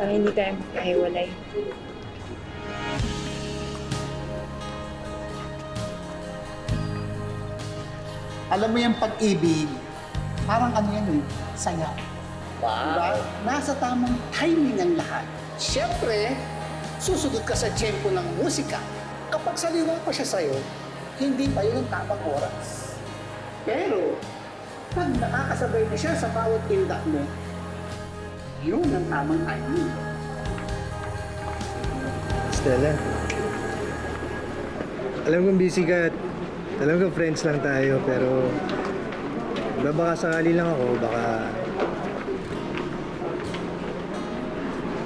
Para hindi tayo magkahiwalay. Alam mo yung pag-ibig, parang ano yan eh, saya. Diba? Nasa tamang timing ang lahat. Siyempre, susunod ka sa tempo ng musika. Kapag saliwa pa siya sa'yo, hindi pa yun ang tamang oras. Pero, pag nakakasabay na siya sa bawat indak mo, yun ang tamang timing. Stella. Alam kong busy ka at alam ko friends lang tayo pero diba baka sakali lang ako baka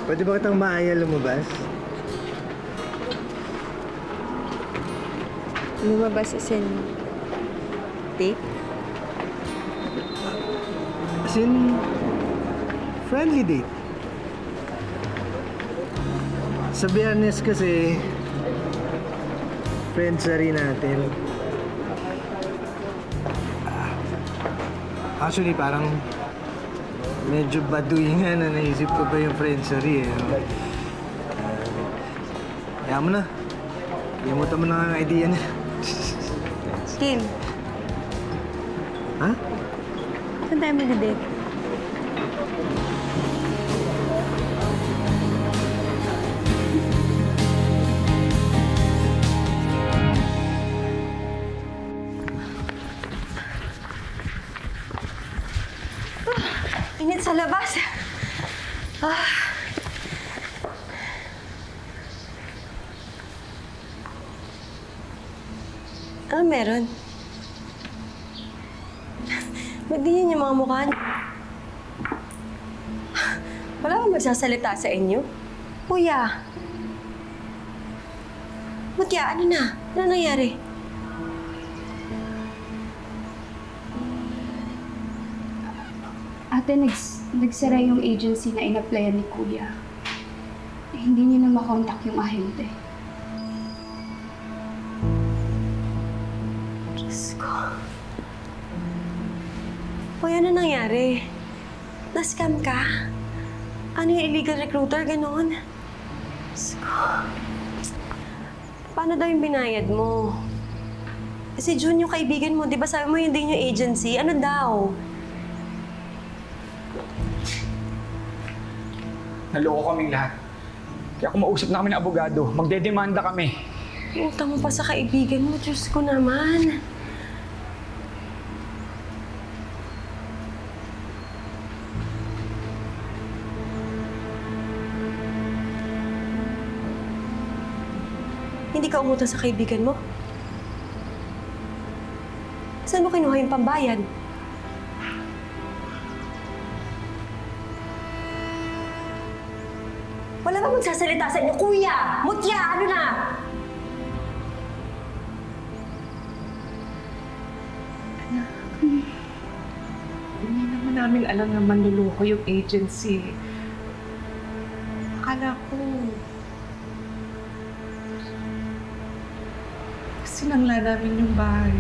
Pwede ba kitang maaya lumabas? Lumabas as in date? As in, friendly date. Sa Biyernes kasi, friends na rin natin. Actually, parang medyo baduy nga na naisip ko pa yung friendsary eh. No? Uh, kaya mo na. Kalimutan mo na nga ang idea niya. Kim, ha? saan tayo mag-date? Init sa labas. Ah. Ano meron? Ba't ganyan yung mga mukha niyo? Wala bang magsasalita sa inyo? Kuya. Mutya, ano na? Ano nangyari? Ate, nags, nagsara yung agency na in-applyan ni Kuya. Eh, hindi niya na makontak yung ahente. Diyos ko. Kuya, ano nangyari? Na-scam ka? Ano yung illegal recruiter? Ganon? Diyos ko. Paano daw yung binayad mo? Kasi June yung kaibigan mo, di ba sabi mo yun din yung agency? Ano daw? Naloko kaming lahat. Kaya kung mausap na kami ng abogado, magdedemanda kami. Utang mo pa sa kaibigan mo, Diyos ko naman. Hindi ka umutang sa kaibigan mo? Saan mo kinuha yung pambayad? Wala ba magsasalita sa inyo? Kuya! Mutya! Ano na? Hindi naman namin alam na manluloko yung agency. Akala ko... Sinangla namin yung bahay.